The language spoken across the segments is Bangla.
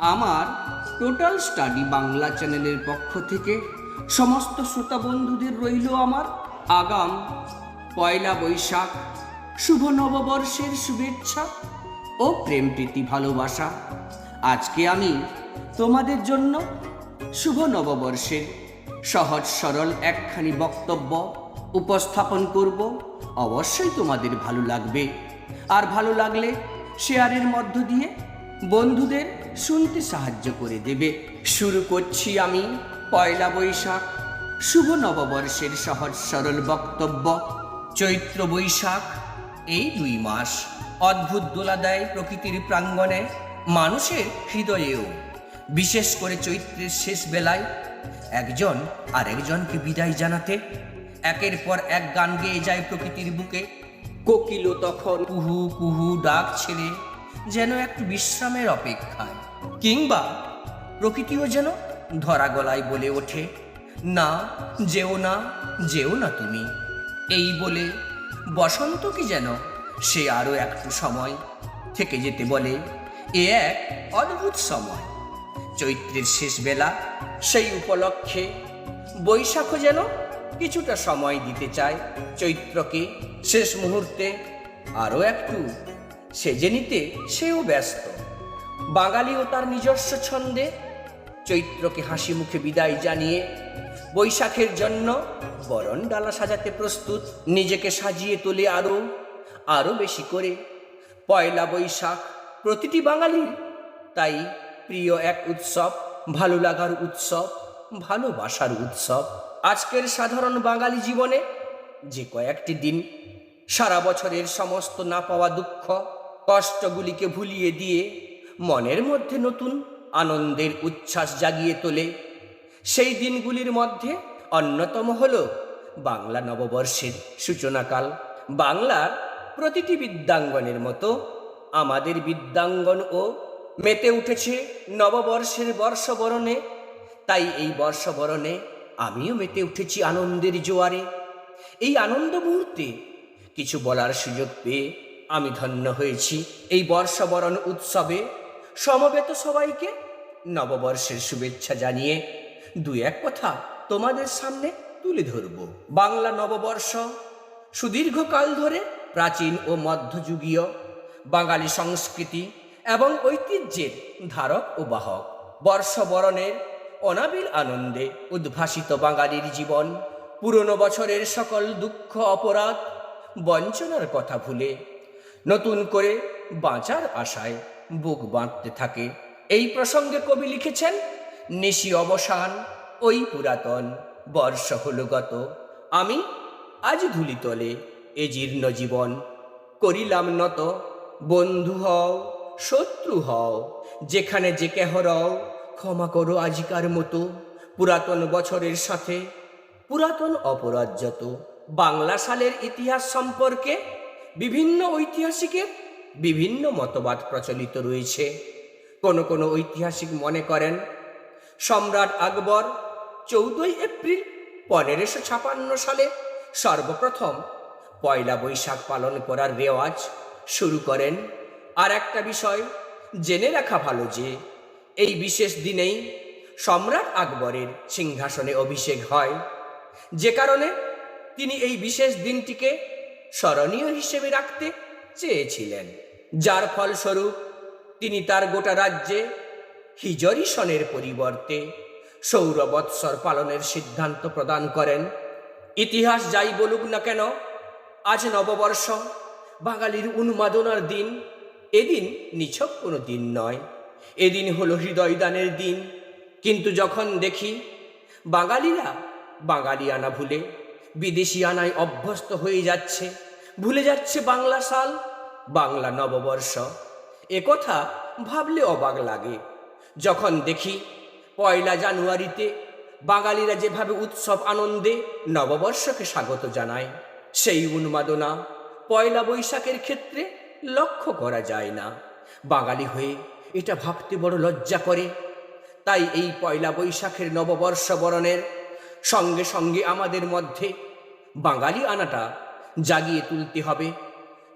আমার টোটাল স্টাডি বাংলা চ্যানেলের পক্ষ থেকে সমস্ত শ্রোতা বন্ধুদের রইল আমার আগাম পয়লা বৈশাখ, শুভ নববর্ষের শুভেচ্ছা ও প্রেম প্রীতি ভালোবাসা। আজকে আমি তোমাদের জন্য শুভ নববর্ষের সহজ সরল একখানি বক্তব্য উপস্থাপন করব। অবশ্যই তোমাদের ভালো লাগবে। আর ভালো লাগলে শেয়ারের মধ্য দিয়ে বন্ধুদের শুনতে সাহায্য করে দেবে। শুরু করছি আমি পয়লা বৈশাখ। শুভ নববর্ষের সহজ সরল বক্তব্য। চৈত্র বৈশাখ, এই দুই মাস। অদ্ভুত দোলা দেয় প্রকৃতির প্রাঙ্গণে মানুষের হৃদয়েও। বিশেষ করে চৈত্রের শেষ বেলায় একজন আরেকজনকে বিদায় জানাতে। একের পর এক গান গেয়ে যায় প্রকৃতির বুকে। কোকিলও তখন কুহু কুহু ডাক ছেড়ে যেন একটু বিশ্রামের অপেক্ষায়। কিংবা প্রকৃতিও যেন ধরা গলায় বলে ওঠে না যেও না যেও না তুমি। এই বলে বসন্ত কি যেন সে আরও একটু সময় থেকে যেতে বলে এ এক অদ্ভুত সময়। চৈত্রের শেষ বেলা সেই উপলক্ষে বৈশাখও যেন কিছুটা সময় দিতে চায় চৈত্রকে শেষ মুহূর্তে আরও একটু সেজে নিতে সেও ব্যস্ত। বাঙালিও তার নিজস্ব ছন্দে চৈত্রকে হাসি মুখে বিদায় জানিয়ে বৈশাখের জন্য বরণ ডালা সাজাতে প্রস্তুত, নিজেকে সাজিয়ে তোলে আরও আরও বেশি করে। পয়লা বৈশাখ প্রতিটি বাঙালির, তাই প্রিয় এক উৎসব, ভালো লাগার উৎসব, ভালোবাসার উৎসব। আজকের সাধারণ বাঙালি জীবনে যে কয়েকটি দিন, সারা বছরের সমস্ত না পাওয়া দুঃখ কষ্টগুলিকে ভুলিয়ে দিয়ে মনের মধ্যে নতুন আনন্দের উচ্ছ্বাস জাগিয়ে তোলে। সেই দিনগুলির মধ্যে অন্যতম হল বাংলা নববর্ষের সূচনাকাল। বাংলার প্রতিটি বিদ্যাঙ্গনের মতো আমাদের বিদ্যাঙ্গনও মেতে উঠেছে নববর্ষের বর্ষবরণে। তাই এই বর্ষবরণে আমিও মেতে উঠেছি আনন্দের জোয়ারে। এই আনন্দ মুহূর্তে কিছু বলার সুযোগ পেয়ে আমি ধন্য হয়েছি এই বর্ষবরণ উৎসবে। সমবেত সবাইকে নববর্ষের শুভেচ্ছা জানিয়ে দু এক কথা তোমাদের সামনে তুলে ধরব। বাংলা নববর্ষ সুদীর্ঘকাল ধরে প্রাচীন ও মধ্যযুগীয় বাঙালি সংস্কৃতি এবং ঐতিহ্যের ধারক ও বাহক। বর্ষবরণের অনাবিল আনন্দে উদ্ভাসিত বাঙালির জীবন, পুরনো বছরের সকল দুঃখ, অপরাধ, বঞ্চনার কথা ভুলে নতুন করে বাঁচার আশায় বুক বাঁধতে থাকে। এই প্রসঙ্গে কবি লিখেছেন, নিশি অবসান ওই পুরাতন, বর্ষ হল গত। আমি আজ ধুলিতলে এ জীর্ণ জীবন। করিলাম নত, বন্ধু হও, শত্রু হও, যেখানে যে কেহ রও, ক্ষমা করো আজিকার মতো। পুরাতন বছরের সাথে পুরাতন অপরাধ যত। বাংলা সালের ইতিহাস সম্পর্কে বিভিন্ন ঐতিহাসিকের বিভিন্ন মতবাদ প্রচলিত রয়েছে। কোনো কোনো ঐতিহাসিক মনে করেন, সম্রাট আকবর চৌদ্দই এপ্রিল পনেরোশো ছাপান্ন সালে সর্বপ্রথম পয়লা বৈশাখ পালন করার রেওয়াজ শুরু করেন। আর একটা বিষয় জেনে রাখা ভালো যে, এই বিশেষ দিনেই সম্রাট আকবরের সিংহাসনে অভিষেক হয়। যে কারণে তিনি এই বিশেষ দিনটিকে স্মরণীয় হিসেবে রাখতে চেয়েছিলেন। যার ফলস্বরূপ তিনি তার গোটা রাজ্যে হিজরি সনের পরিবর্তে সৌরবৎসর পালনের সিদ্ধান্ত প্রদান করেন। ইতিহাস যাই বলুক না কেন, আজ নববর্ষ, বাঙালির উন্মাদনার দিন, এদিন নিছক কোনো দিন নয়। এদিন হলো হৃদয়দানের দিন। কিন্তু যখন দেখি বাঙালিরা বাঙালি আনা ভুলে বিদেশি আনায় অভ্যস্ত হয়ে যাচ্ছে। ভুলে যাচ্ছে বাংলা সাল, বাংলা নববর্ষ। একথা ভাবলে অবাক লাগে। যখন দেখি পয়লা জানুয়ারিতে বাঙালিরা যেভাবে উৎসব আনন্দে নববর্ষকে স্বাগত জানায়, সেই উন্মাদনা পয়লা বৈশাখের ক্ষেত্রে লক্ষ্য করা যায় না। বাঙালি হয়ে এটা ভাবতে বড় লজ্জা করে। তাই এই পয়লা বৈশাখের নববর্ষ বরণের সঙ্গে সঙ্গে আমাদের মধ্যে বাঙালি আনাটা জাগিয়ে তুলতে হবে।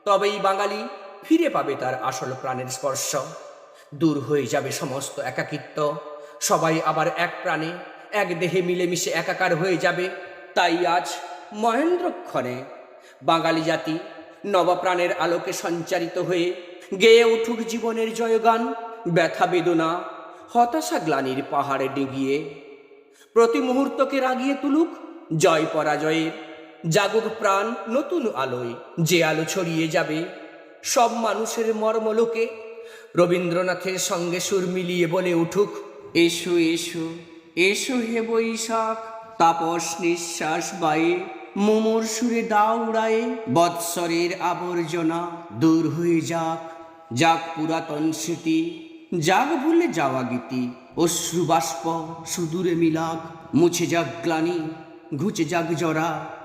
তবেই বাঙালি ফিরে পাবে তার আসল প্রাণের স্পর্শ। দূর হয়ে যাবে সমস্ত একাকিত্ব। সবাই আবার এক প্রাণে, এক দেহে মিলেমিশে একাকার হয়ে যাবে। তাই আজ মহেন্দ্রক্ষণে বাঙালি জাতি নবপ্রাণের আলোকে সঞ্চারিত হয়ে গেয়ে উঠুক জীবনের জয়গান, ব্যথা বেদনা, হতাশা গ্লানির পাহাড়ে ডিঙিয়ে প্রতি মুহূর্তকে রাগিয়ে তুলুক জয় পরাজয়ের জাগুক প্রাণ নতুন আলোয়, যে আলো ছড়িয়ে যাবে, সব মানুষের মর্মলোকে। রবীন্দ্রনাথের সঙ্গে সুর মিলিয়ে বলে উঠুক, এসো এসো এসো হে বৈশাখ, তাপস নিঃশ্বাস বায়ে মোমোর সুরে দাও উড়ায়ে বৎসরের আবর্জনা দূর হয়ে যাক যাক পুরাতন স্মৃতি, যাক ভুলে যাওয়া গীতি অশ্রু বাষ্প সুদূরে মিলাক, মুছে যাক গ্লানি, ঘুচে যাক জরা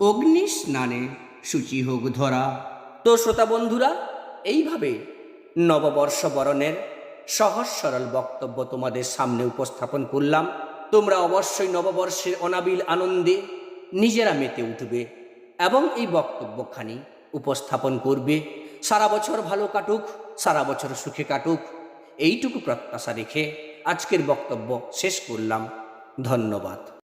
অগ্নি স্নানে সূচি হোক ধরা। তো শ্রোতা বন্ধুরা, এইভাবে নববর্ষ বরণের সহজ সরল বক্তব্য তোমাদের সামনে উপস্থাপন করলাম। তোমরা অবশ্যই নববর্ষের অনাবিল আনন্দে নিজেরা মেতে উঠবে এবং এই বক্তব্যখানি উপস্থাপন করবে। সারা বছর ভালো কাটুক, সারা বছর সুখে কাটুক, এইটুকু প্রত্যাশা রেখে আজকের বক্তব্য শেষ করলাম। ধন্যবাদ।